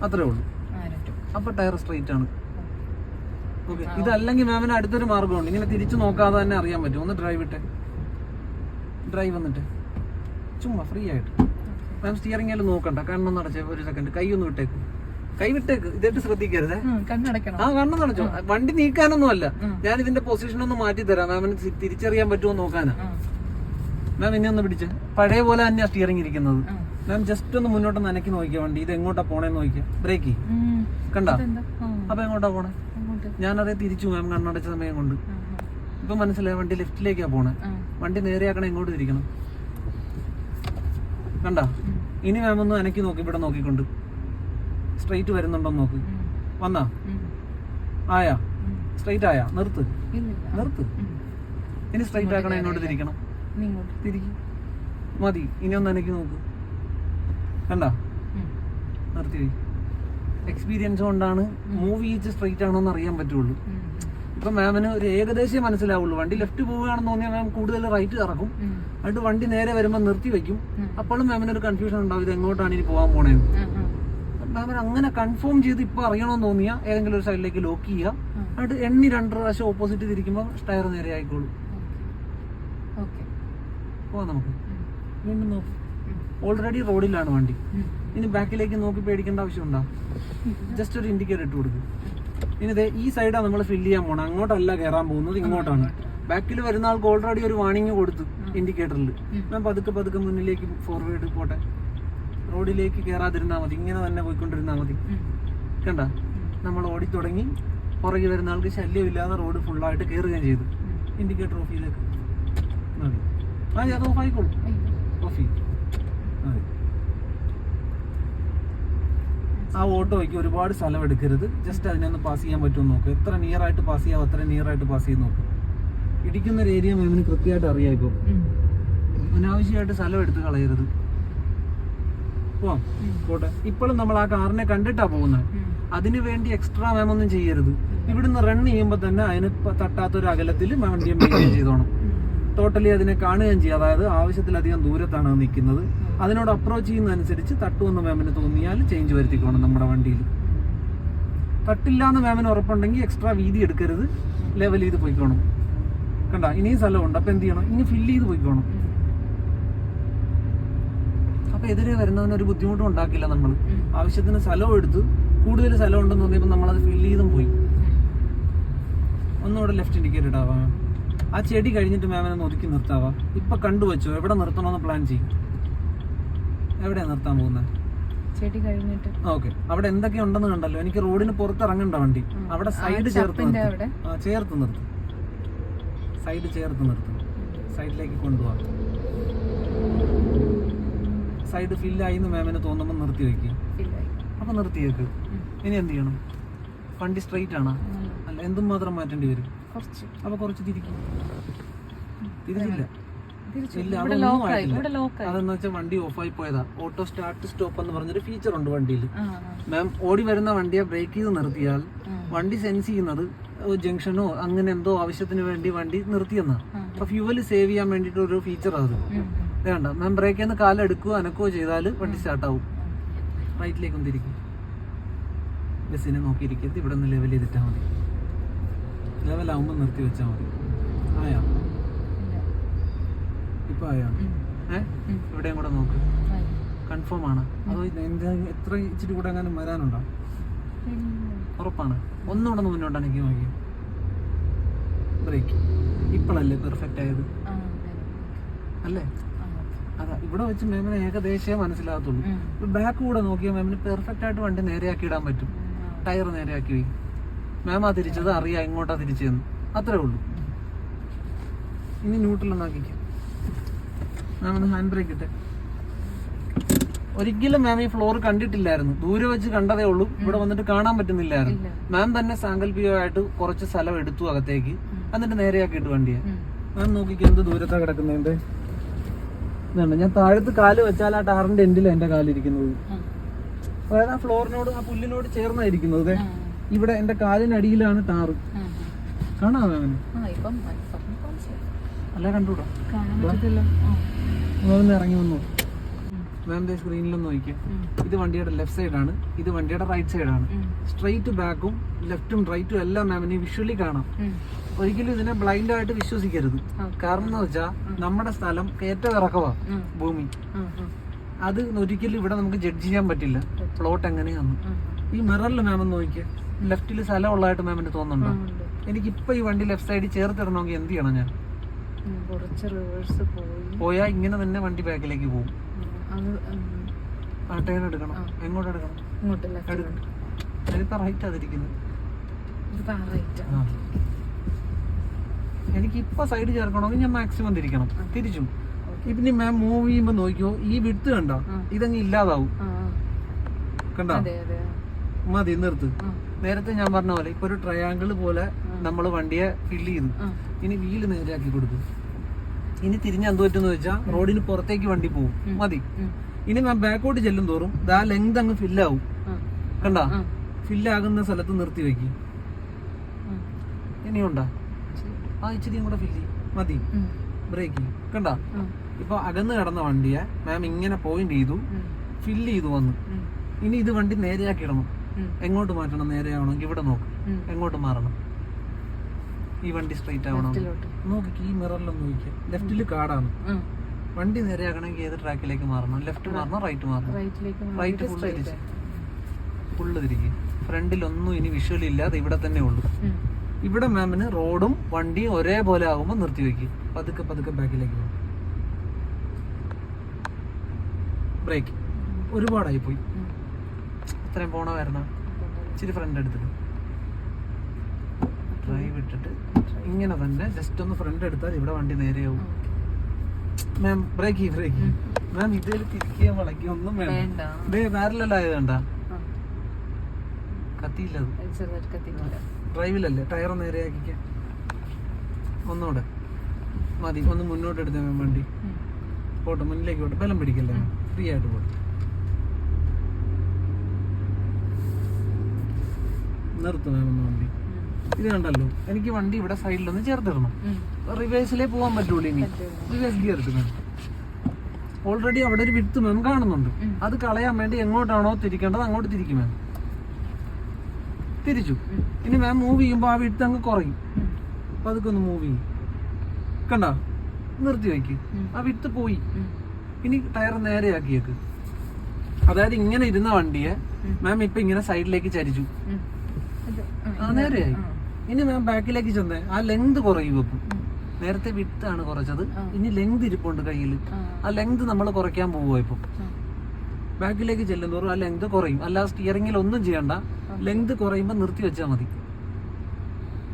അത്രേ ഉള്ളൂ. അപ്പൊ ടയർ സ്ട്രെയിറ്റ് ആണ്. ഓക്കെ. ഇതല്ലെങ്കിൽ മാമിന് അടുത്തൊരു മാർഗമുണ്ട് ഇങ്ങനെ തിരിച്ചു നോക്കാതെ തന്നെ അറിയാൻ പറ്റും. ഒന്ന് ഡ്രൈവ് ഇട്ടെ. ഡ്രൈവ് വന്നിട്ട്. ചുമ്മാ ഫ്രീ ആയിട്ട്. മാം സ്റ്റിയറിംഗിൽ നോക്കണ്ട. കണ്ണൊന്നടച്ചേ ഒരു സെക്കൻഡ് കൈ ഒന്ന് വിട്ടേക്ക്. കൈ വിട്ടേക്ക് ഇതായിട്ട് ശ്രദ്ധിക്കരുത്. ആ കണ്ണു നടച്ചോ വണ്ടി നീക്കാനൊന്നും അല്ല ഞാൻ ഇതിന്റെ പൊസിഷൻ ഒന്ന് മാറ്റി തരാം. മാമിന് തിരിച്ചറിയാൻ പറ്റുമോ നോക്കാനാ. മാം ഇനി ഒന്ന് പിടിച്ച്. പഴയ പോലെ തന്നെയാ സ്റ്റിയറിംഗ് ഇരിക്കുന്നത്. മാം ജസ്റ്റ് ഒന്ന് മുന്നോട്ട് നനക്കി നോക്കിയ വണ്ടി. ഇത് എങ്ങോട്ടാ പോണേന്ന് നോക്കിയാ ബ്രേക്ക്. കണ്ട? അപ്പൊ എങ്ങോട്ടാ പോണേ. ഞാനതേ തിരിച്ചു മാം കണ്ണടച്ച സമയം കൊണ്ട്. ഇപ്പൊ മനസ്സിലായി? വണ്ടി ലെഫ്റ്റിലേക്കാ പോണേ. വണ്ടി നേരെയാക്കണേ എങ്ങോട്ട് തിരിക്കണം? കണ്ട? ഇനി മാം ഒന്ന് അനക്കി നോക്കി ഇവിടെ നോക്കിക്കൊണ്ട്. സ്ട്രെയിറ്റ് വരുന്നുണ്ടോ നോക്ക്. വന്ന? ആയാ. സ്ട്രെയിറ്റ് ആയാ? നിർത്ത്. നിർത്ത്. ഇനി സ്ട്രെയിറ്റ് ആക്കണം? എന്നോട് തിരിക്കണം. തിരിക്കും. മതി. ഇനി ഒന്ന് എനിക്ക് നോക്ക്. കണ്ട. നിർത്തി എക്സ്പീരിയൻസ് കൊണ്ടാണ് മൂവ് ചെയ്ച്ച് സ്ട്രെയിറ്റ് ആണോ എന്ന് അറിയാൻ പറ്റുള്ളൂ. ഇപ്പൊ മാമിന് ഒരു ഏകദേശം മനസ്സിലാവുള്ളൂ. വണ്ടി ലെഫ്റ്റ് പോവുകയാണെന്ന് തോന്നിയാൽ മാം കൂടുതൽ റൈറ്റ് ഇറക്കും അതുകൊണ്ട് എന്നിട്ട് വണ്ടി നേരെ വരുമ്പോൾ നിർത്തി വെക്കും. അപ്പോഴും മാമിന് ഒരു കൺഫ്യൂഷൻ ഉണ്ടാവും. ഇത് എങ്ങോട്ടാണ് ഇനി പോകാൻ പോണേന്ന്. മാമിന് അങ്ങനെ കൺഫേം ചെയ്ത് ഇപ്പൊ അറിയണമെന്ന് തോന്നിയാൽ ഏതെങ്കിലും ഒരു സൈഡിലേക്ക് ലോക്ക് ചെയ്യുക. എന്നിട്ട് എണ്ണി രണ്ട് പ്രാവശ്യം ഓപ്പോസിറ്റ് തിരിക്കുമ്പോൾ ടയർ നേരെ ആയിക്കോളും. പോവാം നമുക്ക്. വീണ്ടും നോക്കും. ഓൾറെഡി റോഡിലാണ് വണ്ടി. ഇനി ബാക്കിലേക്ക് നോക്കി പേടിക്കേണ്ട ആവശ്യമുണ്ടോ? ജസ്റ്റ് ഒരു ഇൻഡിക്കേറ്റർ ഇട്ട് കൊടുക്കും. ഇനി ദേ ഈ സൈഡാണ് നമ്മൾ ഫില്ല് ചെയ്യാൻ പോകണം അങ്ങോട്ടല്ല കയറാൻ പോകുന്നത് ഇങ്ങോട്ടാണ്. ബാക്കിൽ വരുന്ന ആൾക്ക് ഓൾറെഡി ഒരു വാണിംഗ് കൊടുത്തു ഇൻഡിക്കേറ്ററിൽ ഞാൻ പതുക്കെ പതുക്കെ മുന്നിലേക്ക് ഫോർവേഡ് പോട്ടെ. റോഡിലേക്ക് കയറാതിരുന്നാൽ മതി ഇങ്ങനെ തന്നെ പോയിക്കൊണ്ടിരുന്നാൽ മതി. കണ്ട? നമ്മൾ ഓടി തുടങ്ങി പുറകെ വരുന്ന ആൾക്ക് ശല്യമില്ലാതെ റോഡ് ഫുള്ളായിട്ട് കയറുകയും ചെയ്തു. ഇൻഡിക്കേറ്റർ ഓഫ് ചെയ്തേക്ക്. മതി. ആ അത് ഓഫ് ആയിക്കോളും. ഓഫ് ചെയ്യും. മതി. ആ ഓട്ടോയ്ക്ക് ഒരുപാട് സ്ഥലം എടുക്കരുത് ജസ്റ്റ് അതിനൊന്ന് പാസ് ചെയ്യാൻ പറ്റുമോ നോക്ക്. എത്ര നിയർ ആയിട്ട് പാസ് ചെയ്യാം അത്ര നിയർ ആയിട്ട് പാസ് ചെയ്ത് നോക്ക്. ഇടിക്കുന്ന ഒരു ഏരിയ മാമിന് കൃത്യമായിട്ട് അറിയാം ഇപ്പം. അനാവശ്യമായിട്ട് സ്ഥലം എടുത്ത് കളയരുത്. പോവാം. പോട്ടെ. ഇപ്പോഴും നമ്മൾ ആ കാറിനെ കണ്ടിട്ടാ പോകുന്നത്. അതിനു വേണ്ടി എക്സ്ട്രാ മാം ഒന്നും ചെയ്യരുത്. ഇവിടുന്ന് റൺ ചെയ്യുമ്പോൾ തന്നെ അതിന് തട്ടാത്തൊരു അകലത്തിൽ വണ്ടിയെ മെയിന്റെയിൻ ചെയ്തോണം. ടോട്ടലി അതിനെ കാണുകയും ചെയ്യുക അതായത് ആവശ്യത്തിലധികം ദൂരത്താണ് നിൽക്കുന്നത്. അതിനോട് അപ്രോച്ച് ചെയ്യുന്നതനുസരിച്ച് തട്ടുമെന്ന് മാമിന് തോന്നിയാൽ ചേഞ്ച് വരുത്തിക്കോണം നമ്മുടെ വണ്ടിയിൽ. തട്ടില്ല എന്ന് മാമിന് ഉറപ്പുണ്ടെങ്കിൽ എക്സ്ട്രാ വീതി എടുക്കരുത്. ലെവൽ ചെയ്ത് പോയിക്കോണം. കണ്ട? ഇനിയും സ്ഥലമുണ്ട്. അപ്പൊ എന്ത് ചെയ്യണം? ഇനി ഫില്ല് ചെയ്ത് പോയിക്കോണം. വരുന്നതിന് ഒരു ബുദ്ധിമുട്ടും ഉണ്ടാക്കില്ല നമ്മൾ. ആവശ്യത്തിന് സ്ഥലവും എടുത്ത്. കൂടുതൽ സ്ഥലം ഉണ്ടെന്ന് തോന്നിയപ്പോൾ നമ്മളത് ഫില്ല് ചെയ്തും പോയി. ഒന്നുകൂടെ ലെഫ്റ്റ് ഇൻഡിക്കേറ്റർ ഇടാവാ. ആ ചെടി കഴിഞ്ഞിട്ട് മാമിനെ ഒന്ന് ഒതുക്കി നിർത്താവാ. ഇപ്പൊ കണ്ടുവച്ചോ? എവിടെ നിർത്തണമെന്ന് പ്ലാൻ ചെയ്യും. എവിടെയാ നിർത്താൻ പോകുന്നത് ചെടി കഴിഞ്ഞിട്ട്. ഓക്കെ അവിടെ എന്തൊക്കെ ഉണ്ടെന്ന് കണ്ടല്ലോ. എനിക്ക് റോഡിന് പുറത്ത് ഇറങ്ങണ്ട വണ്ടി അവിടെ സൈഡ് ചേർത്ത് നിർത്തും. ചേർത്ത് നിർത്തും. സൈഡ് ചേർത്ത് നിർത്തും. സൈഡിലേക്ക് കൊണ്ടുപോകാം സൈഡ് ഫില്ലായി എന്ന് മാമിന് തോന്നുമ്പോൾ നിർത്തി വെക്കുക ഫില്ലായി നിർത്തി വെക്ക്. ഇനി എന്ത് ചെയ്യണം? വണ്ടി സ്ട്രൈറ്റ് ആണോ? അല്ല എന്തും മാത്രം മാറ്റേണ്ടി വരും. കുറച്ച്. അപ്പൊ കുറച്ച് തിരിക്കും. തിരിച്ചില്ല. അതൊന്നും വെച്ചാൽ വണ്ടി ഓഫായി പോയതാ. ഓട്ടോ സ്റ്റാർട്ട് സ്റ്റോപ്പ് എന്ന് പറഞ്ഞൊരു ഫീച്ചർ ഉണ്ട് വണ്ടിയിൽ മാം ഓടി വരുന്ന വണ്ടിയെ ബ്രേക്ക് ചെയ്ത് നിർത്തിയാൽ വണ്ടി സെൻസ് ചെയ്യുന്നത് ജംഗ്ഷനോ അങ്ങനെ എന്തോ ആവശ്യത്തിന് വേണ്ടി വണ്ടി നിർത്തിയെന്നാ. അപ്പൊ ഫ്യൂവൽ സേവ് ചെയ്യാൻ വേണ്ടിയിട്ട് ഒരു ഫീച്ചർ അത്. വേണ്ട. മാം ബ്രേക്കിൽ നിന്ന് കാലെടുക്കുകയോ അനക്കുകയോ ചെയ്താൽ വണ്ടി സ്റ്റാർട്ടാവും. റൈറ്റിലേക്കും തിരിക്കും ബസ്സിനെ നോക്കിയിരിക്കരുത്. ഇവിടെ നിന്ന് ലെവൽ ചെയ്തിട്ടാൽ മതി. ലെവലാവുമ്പോൾ നിർത്തി വെച്ചാൽ മതി. ആയാ? ഇപ്പം ആയാ? ഉം. ഏ? ഇവിടെയും കൂടെ നോക്ക്. കൺഫേം ആണ്. അതോ എത്ര ഇച്ചിരി കൂടെ എങ്ങാനും വരാനുണ്ടോ. ഉറപ്പാണ്. ഒന്നുകൂടെ ഒന്ന് മുന്നോട്ടാണ് എനിക്ക് നോക്കി ബ്രേക്ക് ഇപ്പോഴല്ലേ പെർഫെക്റ്റ് ആയത്? അല്ലേ? അതാ ഇവിടെ വെച്ച് മേമിന് ഏകദേശമേ മനസ്സിലാകത്തുള്ളൂ. ബാക്ക് കൂടെ നോക്കിയാൽ മാമിന് പെർഫെക്റ്റ് ആയിട്ട് വണ്ടി നേരെയാക്കി ഇടാൻ പറ്റും. ടയർ നേരെയാക്കി വയ്ക്കും. മാം ആ തിരിച്ചത് അറിയാം ഇങ്ങോട്ടാ തിരിച്ചതെന്ന് അത്രേ ഉള്ളൂ. ഇനി ന്യൂട്രലൊന്നാക്കിക്കാം മാം ഒന്ന് ഹാൻഡ് ബ്രേക്ക് ഇട്ടെ. ഒരിക്കലും മാം ഈ ഫ്ലോർ കണ്ടിട്ടില്ലായിരുന്നു. ദൂരെ വെച്ച് കണ്ടതേ ഉള്ളൂ. ഇവിടെ വന്നിട്ട് കാണാൻ പറ്റുന്നില്ലായിരുന്നു. മാം തന്നെ സാങ്കല്പികമായിട്ട് കുറച്ച് സ്ഥലം എടുത്തു അകത്തേക്ക്. എന്നിട്ട് നേരെയാക്കിയിട്ട് വണ്ടിയെ. മാം നോക്കിക്ക് എന്ത് ദൂരത്താ കിടക്കുന്നുണ്ട് ഇതുണ്ട് ഞാൻ താഴത്ത് കാൽ വെച്ചാൽ ആ ടാറിന്റെ എൻഡിൽ എന്റെ കാലിരിക്കുന്നത്. അതായത് ആ ഫ്ലോറിനോട് ആ പുല്ലിനോട് ചേർന്നായിരിക്കുന്നത്. ഇവിടെ എന്റെ കാലിനടിയിലാണ് ടാറ്. കാണാമോ. മനസ്സിലായി. അല്ല കണ്ടുകൂടാ. ഇറങ്ങി വന്നു. മാമിന്റെ സ്ക്രീനിലൊന്ന് നോക്കിയാൽ. ഇത് വണ്ടിയുടെ ലെഫ്റ്റ് സൈഡാണ് ഇത് വണ്ടിയുടെ റൈറ്റ് സൈഡാണ് സ്ട്രൈറ്റ് സ്ട്രെയിറ്റ് ബാക്കും ലെഫ്റ്റും റൈറ്റും എല്ലാം മാമിനെ വിഷ്വലി കാണാം. ഒരിക്കലും ഇതിനെ ബ്ലൈൻഡ് ആയിട്ട് വിശ്വസിക്കരുത്. കാരണം എന്ന് വെച്ചാൽ നമ്മുടെ സ്ഥലം ഏറ്റവും ഇറക്കവാ ഭൂമി. അത് ഒരിക്കലും ഇവിടെ നമുക്ക് ജഡ്ജ് ചെയ്യാൻ പറ്റില്ല. പ്ലോട്ട് എങ്ങനെയാന്ന്. ഈ മിററിൽ മാമെന്ന് നോക്കിയാൽ നോക്കിയേ. ലെഫ്റ്റിൽ സ്ഥലം ഉള്ളതായിട്ട് മാമിന് തോന്നുന്നുണ്ടോ? ഉണ്ട്. എനിക്ക് ഇപ്പൊ ഈ വണ്ടി ലെഫ്റ്റ് സൈഡിൽ ചേർത്തിടണമെങ്കിൽ എന്ത് ചെയ്യണം ഞാൻ? പോയി. പോയാൽ ഇങ്ങനെ തന്നെ വണ്ടി ബാക്കിലേക്ക് പോകും. ടേൺ എടുക്കണം. എങ്ങോട്ട് എടുക്കണം? ഇങ്ങോട്ട് ലെഫ്റ്റ് എടുക്കണം റൈറ്റ് അതിരിക്കുന്നത്. എനിക്ക് ഇപ്പൊ സൈഡ് ചേർക്കണമെങ്കിൽ ഞാൻ മാക്സിമം തിരിക്കണം. തിരിച്ചും. ഇനി മാം മൂവ് ചെയ്യുമ്പോ നോക്കിയോ ഈ വിട്ട് കണ്ട. ഇതങ്ങ് ഇല്ലാതാവും. കണ്ട? മതി നിർത്ത്. നേരത്തെ ഞാൻ പറഞ്ഞ പോലെ ഇപ്പൊ ഒരു ട്രയാങ്കിൾ പോലെ നമ്മൾ വണ്ടിയെ ഫില്ല് ചെയ്തു ഇനി വീൽ നേരെയാക്കി കൊടുക്കും. ഇനി തിരിഞ്ഞ് എന്ത് പറ്റുമെന്ന് വെച്ചാൽ റോഡിന് പുറത്തേക്ക് വണ്ടി പോകും മതി. ഇനി ഞാൻ ബാക്കോട്ട് ചെല്ലും തോറും ദാ ലെങ്ത് അങ്ങ് ഫില്ലാവും ആ. കണ്ട? ആ. ഫില്ലാകുന്ന സ്ഥലത്ത് നിർത്തി വെക്കി. ഇനിയുണ്ടാ? ആ ഇച്ചിരിയും കൂടെ ഫില്ല് മതി. ബ്രേക്ക് കണ്ട? ഇപ്പൊ അകന്ന് കിടന്ന വണ്ടിയെ മാം ഇങ്ങനെ പോയിന്റ് ചെയ്തു. ഫില്ല് ചെയ്തു വന്ന്. ഇനി ഇത് വണ്ടി നേരെയാക്കി ഇടണം. എങ്ങോട്ട് മാറ്റണം? നേരെയാവണമെങ്കിൽ ഇവിടെ നോക്ക്. എങ്ങോട്ട് മാറണം? ഈ വണ്ടി സ്ട്രൈറ്റ് ആവണം. നോക്കി ഈ മിററിലൊന്ന് നോക്കിയാൽ ലെഫ്റ്റിൽ കാടാണ്. വണ്ടി നേരെയാക്കണമെങ്കിൽ ഏത് ട്രാക്കിലേക്ക് മാറണം? ലെഫ്റ്റ് മാറണം റൈറ്റ് മാറണം? Right full. തിരിച്ച്. ഫുള്ള് തിരിക്കും ഫ്രണ്ടിലൊന്നും ഇനി വിഷ്വൽ ഇല്ലാതെ ഇവിടെ തന്നെ ഉള്ളൂ. ഇവിടെ മാമിന് റോഡും വണ്ടിയും ഒരേപോലെ ആകുമ്പോൾ നിർത്തി വെക്കും. പതുക്കെ പതുക്കെ ബാക്കിലേക്ക് പോകും ബ്രേക്ക് ഒരുപാടായി പോയി. ഇത്രയും പോണ വരണം ഇച്ചിരി ഫ്രണ്ട് എടുത്തിട്ട്. ഡ്രൈവ് ഇട്ടിട്ട് ഇങ്ങനെ തന്നെ ജസ്റ്റ് ഒന്ന് ഫ്രണ്ട് എടുത്താൽ ഇവിടെ വണ്ടി നേരെയാവും മാം ബ്രേക്ക് ബ്രേക്ക് മാം ഇതിൽ തിരിക്കുകയോ വളയ്ക്കുകയോ ഒന്നും വേണ്ട. വേണ്ട. ഇതേ പാരലായത് കണ്ട? ആ. കത്തിയില്ല ഡ്രൈവിലല്ലേ ടയർ നേരെയാക്കിക്ക. ഒന്നുകൂടെ മതി ഒന്ന് മുന്നോട്ട് എടുത്ത മാം വണ്ടി. പോട്ടെ മുന്നിലേക്ക് പോട്ടെ. ബലം പിടിക്കല്ലേ? ഫ്രീ ആയിട്ട് പോട്ടെ. നിർത്തും മാം ഒന്ന് വണ്ടി. ഇത് കണ്ടല്ലോ. എനിക്ക് വണ്ടി ഇവിടെ സൈഡിലൊന്ന് ചേർത്തിടണം. റിവേഴ്സിലേ പോകാൻ പറ്റുള്ളൂ ഇനി. റിവേഴ്സ് ഗിയർ ഇട്ട് ഓൾറെഡി അവിടെ ഒരു വിത്ത് മാം കാണുന്നുണ്ട്. അത് കളയാൻ വേണ്ടി എങ്ങോട്ടാണോ തിരിക്കേണ്ടത് അങ്ങോട്ട് തിരിക്കും മാം തിരിച്ചു. ഇനി മാം മൂവ് ചെയ്യുമ്പോൾ ആ വിത്ത് അങ്ങ് കുറയും. അപ്പൊ അതൊക്കെ ഒന്ന് മൂവ് ചെയ്യും. കണ്ട? നിർത്തി വയ്ക്ക് ആ വിത്ത് പോയി. ഇനി ടയർ നേരെയാക്കിയേക്ക് അതായത് ഇങ്ങനെ ഇരുന്ന വണ്ടിയെ മാം ഇപ്പൊ ഇങ്ങനെ സൈഡിലേക്ക് ചരിച്ചു. നേരെയായി. ഇനി മാം ബാക്കിലേക്ക് ചെന്നേ ആ ലെങ്ത് കുറയും ഇപ്പം നേരത്തെ വിത്ത് ആണ് കുറച്ചത്. ഇനി ലെങ്ത് ഇരിപ്പുണ്ട് കയ്യിൽ ആ. ലെങ്ത് നമ്മൾ കുറയ്ക്കാൻ പോവുക ഇപ്പം. ബാക്കിലേക്ക് ചെല്ലുന്തോറും ആ ലെങ്ത് കുറയും. അല്ലാതെ സ്റ്റിയറിംഗിൽ ഒന്നും ചെയ്യണ്ട. ലെങ്ത് കുറയുമ്പോൾ നിർത്തി വെച്ചാൽ മതി.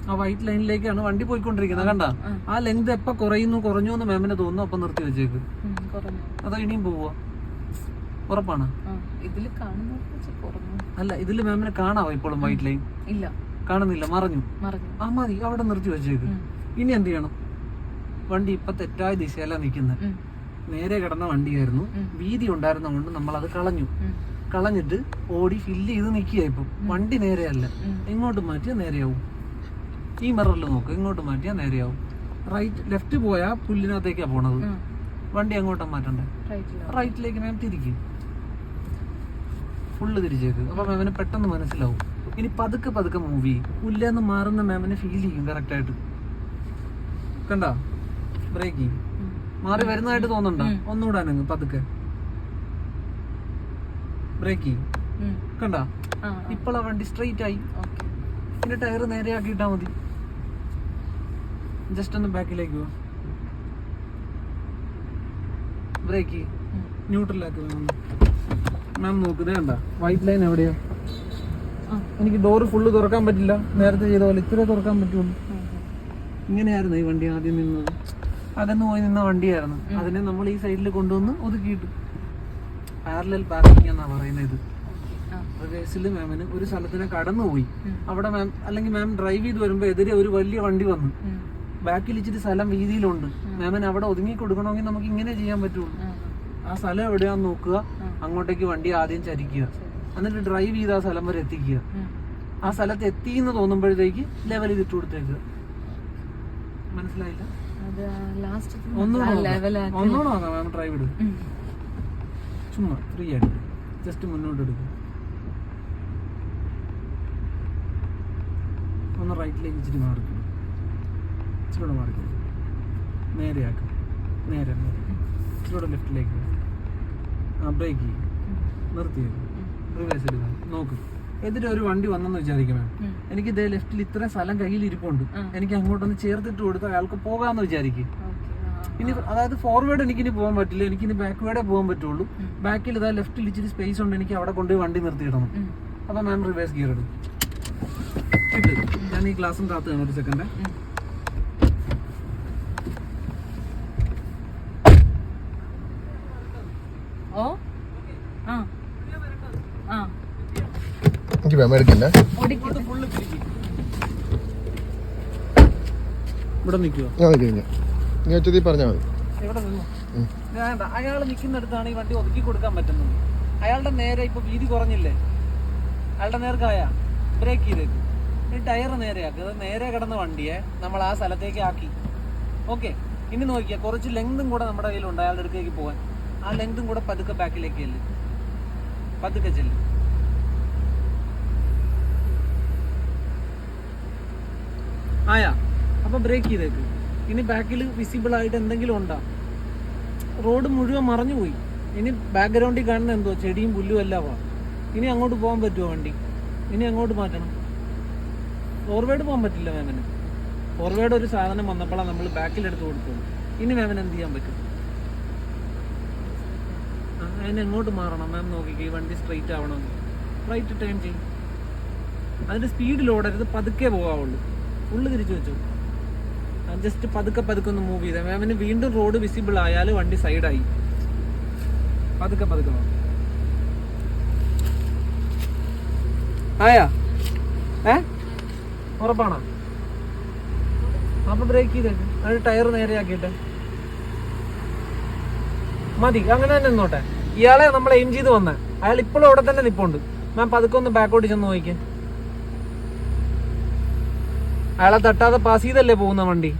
ആ വൈറ്റ് ലൈനിലേക്കാണ് വണ്ടി പോയിക്കൊണ്ടിരിക്കുന്നത് കണ്ട? ആ. ലെങ്ത് എപ്പോൾ കുറയുന്നു കുറഞ്ഞു എന്ന് മാമിന് തോന്നുന്നു അപ്പം നിർത്തി വെച്ചേക്ക്. അതോ ഇനിയും പോവുക ഉറപ്പാണ്? അല്ല ഇതിൽ അല്ല മാമിനെ കാണാവോ ഇപ്പോഴും വൈറ്റ് ലൈൻ ഇല്ല. കാണുന്നില്ല മറഞ്ഞു. ആ മതി അവിടെ നിർത്തി വെച്ചേക്ക്. ഇനി എന്ത് ചെയ്യണം? വണ്ടി ഇപ്പൊ തെറ്റായ ദിശയിലാണ് നിൽക്കുന്നത് നേരെ കിടന്ന വണ്ടിയായിരുന്നു. വീതി ഉണ്ടായിരുന്നതുകൊണ്ട് നമ്മൾ അത് കളഞ്ഞു കളഞ്ഞിട്ട് ഓടി ഫില്ല് ചെയ്ത് നിൽക്കുക ഇപ്പം. വണ്ടി നേരെയല്ല. എങ്ങോട്ട് മാറ്റിയാൽ നേരെയാവും? ഈ മിററിൽ നോക്ക് ഇങ്ങോട്ട് മാറ്റിയാൽ നേരെയാവും? റൈറ്റ് ലെഫ്റ്റ് പോയാൽ പുല്ലിനകത്തേക്കാണ് പോണത്. വണ്ടി അങ്ങോട്ടാ മാറ്റണ്ടേ? റൈറ്റിലോ റൈറ്റിലേക്ക് ഞാൻ തിരിക്കും ഫുള്ള് തിരിച്ചേക്ക്. അപ്പൊ അവന് പെട്ടെന്ന് മനസ്സിലാവും. ഇനി പതുക്കെ പതുക്കെ മൂവ് ചെയ്യും പുല്ലെന്ന് മാറുന്ന മാമിനെ ഫീൽ ചെയ്യും കറക്റ്റ് ആയിട്ട്. കണ്ട? ബ്രേക്ക് മാറി വരുന്നതായിട്ട് തോന്നുന്നുണ്ടോ. ഒന്നുകൂടെ അനങ്ങ് പതുക്കെ. ബ്രേക്ക് കണ്ട. കണ്ട? ആ വണ്ടി സ്ട്രെയിറ്റ് ആയി. പിന്നെ ഇനി ടയർ നേരെ ആക്കിയിട്ടാ മതി. ജസ്റ്റ് ഒന്ന് ബാക്കിലേക്ക് പോ. ബ്രേക്ക് ന്യൂട്രൽ ന്യൂട്രലാക്കി മാം മാം നോക്കുന്നത് കണ്ട? വൈറ്റ് ലൈൻ എവിടെയാ? എനിക്ക് ഡോറ് ഫുള്ള് തുറക്കാൻ പറ്റില്ല. നേരത്തെ ചെയ്ത പോലെ ഇത്രേ തുറക്കാൻ പറ്റുള്ളൂ. ഇങ്ങനെയായിരുന്നു ഈ വണ്ടി ആദ്യം നിന്നത്. അകന്ന് പോയി നിന്ന വണ്ടിയായിരുന്നു. അതിനെ നമ്മൾ ഈ സൈഡിൽ കൊണ്ടുവന്ന് ഒതുക്കിയിട്ടു പാരലൽ പാർക്കിംഗ് എന്നാ പറയുന്നത് റിവേഴ്സിൽ മാമിന് ഒരു സ്ഥലത്തിനെ കടന്നുപോയി. പോയി അവിടെ മാം അല്ലെങ്കിൽ മാം ഡ്രൈവ് ചെയ്ത് വരുമ്പോൾ എതിരെ ഒരു വലിയ വണ്ടി വന്നു. ബാക്കിൽ ഇച്ചിരി സ്ഥലം വീതിയിലുണ്ട്. മാമിന് അവിടെ ഒതുങ്ങി കൊടുക്കണമെങ്കിൽ നമുക്ക് ഇങ്ങനെ ചെയ്യാൻ പറ്റുള്ളൂ. ആ സ്ഥലം എവിടെയാന്ന് നോക്കുക. അങ്ങോട്ടേക്ക് വണ്ടി ആദ്യം ചരിക്കുക. എന്നിട്ട് ഡ്രൈവ് ചെയ്ത് ആ സ്ഥലം വരെ എത്തിക്കുക. ആ സ്ഥലത്ത് എത്തി എന്ന് തോന്നുമ്പോഴത്തേക്ക് ലെവൽ ചെയ്തിട്ട് കൊടുത്തേക്ക്. മനസ്സിലായില്ല? ഒന്നുകൂടെ നോക്കാം. മാം ഡ്രൈവ് ഇടും ചുമ്മാ ഫ്രീ ആയിട്ട് ജസ്റ്റ് മുന്നോട്ട് എടുക്കും. ഒന്ന് റൈറ്റിലേക്ക് ഇച്ചിരി മാറിക്കും ഇച്ചിരൂടെ മാറിക്കും നേരെയാക്കും നേരെ നേരെ ഇച്ചിരൂടെ ലെഫ്റ്റിലേക്ക് ആ ബ്രേക്ക് ചെയ്യും. നിർത്തിയേക്കും റിവേഴ്സ് എടുക്കണം നോക്ക്. എന്നിട്ട് ഒരു വണ്ടി വന്നെന്ന് വിചാരിക്കണേ ഉം. എനിക്ക് ഇതേ ലെഫ്റ്റിൽ ഇത്ര സ്ഥലം കയ്യിൽ ഇരിപ്പുണ്ട് എനിക്ക് അങ്ങോട്ടൊന്ന് ചേർത്തിട്ട് കൊടുത്ത് അയാൾക്ക് പോകാമെന്ന് വിചാരിക്കും. ഇനി അതായത് ഫോർവേഡ് എനിക്ക് ഇനി പോകാൻ പറ്റില്ല. എനിക്ക് ഇനി ബാക്ക്വേഡേ പോകാൻ പറ്റുള്ളൂ. ബാക്കിൽ ഇതാ ലെഫ്റ്റിൽ ഇച്ചിരി സ്പേസ് ഉണ്ട്. എനിക്ക് അവിടെ കൊണ്ടുപോയി വണ്ടി നിർത്തിയിടണം. അപ്പൊ മാം റിവേഴ്സ് ഗിയർ ഇടും. ഞാൻ ഈ ക്ലാസ്സും കാത്തു ഒരു സെക്കൻഡ്. ഓ ആ ആ എനിക്ക് വേമ എടുക്കില്ല. ഇവിടെ നിൽക്കുവോ? ഞാൻ കഴിഞ്ഞ നീ ഒറ്റതി പറഞ്ഞാൽ മതി. അയാൾ നിൽക്കുന്നിടത്താണ് ഈ വണ്ടി ഒതുക്കി കൊടുക്കാൻ പറ്റുന്നത്. അയാളുടെ നേരെ ഇപ്പൊ വീതി കുറഞ്ഞില്ലേ? അയാളുടെ നേർക്കായ ബ്രേക്ക് ചെയ്തേക്ക്. ഈ ടയർ നേരെയാക്കി. അത് നേരെ കിടന്ന വണ്ടിയെ നമ്മൾ ആ സ്ഥലത്തേക്ക് ആക്കി. ഓക്കെ ഇനി നോക്കിയ കുറച്ച് ലെങ്തും കൂടെ നമ്മുടെ കയ്യിലുണ്ട് അയാളുടെ അടുത്തേക്ക് പോകാൻ ആ ലെങ്തും കൂടെ പതുക്കെ ബാക്കിലേക്ക് ചെല്ല്. പതുക്കെ ചെല്ല്. ആയാ. അപ്പൊ ബ്രേക്ക് ചെയ്തേക്ക്. ഇനി ബാക്കിൽ വിസിബിൾ ആയിട്ട് എന്തെങ്കിലും ഉണ്ടോ. റോഡ് മുഴുവൻ മറഞ്ഞു പോയി. ഇനി ബാക്ക്ഗ്രൗണ്ടിൽ കാണുന്ന എന്തോ ചെടിയും പുല്ലും എല്ലാം വാ. ഇനി അങ്ങോട്ട് പോകാൻ പറ്റുമോ വണ്ടി? ഇനി അങ്ങോട്ട് മാറ്റണം. ഫോർവേഡ് പോകാൻ പറ്റില്ല മാമന് ഫോർവേഡ് ഒരു സാധനം വന്നപ്പോഴാണ് നമ്മൾ ബാക്കിൽ എടുത്ത് കൊടുത്തത്. ഇനി മാമന് എന്ത് ചെയ്യാൻ പറ്റും? അതിന് എങ്ങോട്ട് മാറണം? മാം നോക്കിക്കേ വണ്ടി സ്ട്രെയിറ്റ് ആവണമെങ്കിൽ റൈറ്റ് ടേൺ ചെയ്യും. അതിന്റെ സ്പീഡിൽ ഓടരുത് പതുക്കെ പോകാവുള്ളൂ. ഉള്ളു തിരിച്ചു വെച്ചു. ജസ്റ്റ് പതുക്കെ പതുക്കെ ഒന്ന് മൂവ് ചെയ്തേ. മാമിന് വീണ്ടും റോഡ് വിസിബിൾ ആയാൽ വണ്ടി സൈഡായി പതുക്കെ പതുക്കെ. ആയാ? ഏ? ഉറപ്പാണോ? അപ്പൊ ബ്രേക്ക് ചെയ്തേക്ക് അത് ടയർ നേരെയാക്കിയിട്ട്. മതി. അങ്ങനെ തന്നെ നിന്നോട്ടെ. ഇയാളെ നമ്മൾ എയിം ചെയ്ത് വന്നേ. അയാൾ ഇപ്പോഴും അവിടെ തന്നെ നിപ്പുണ്ട്. മാം പതുക്കെ ഒന്ന് ബാക്കോട്ട് ചെന്ന് നോക്കിക്കേ. അയാളെ തട്ടാതെ പാസ് ചെയ്തല്ലേ പോകുന്ന വണ്ടി?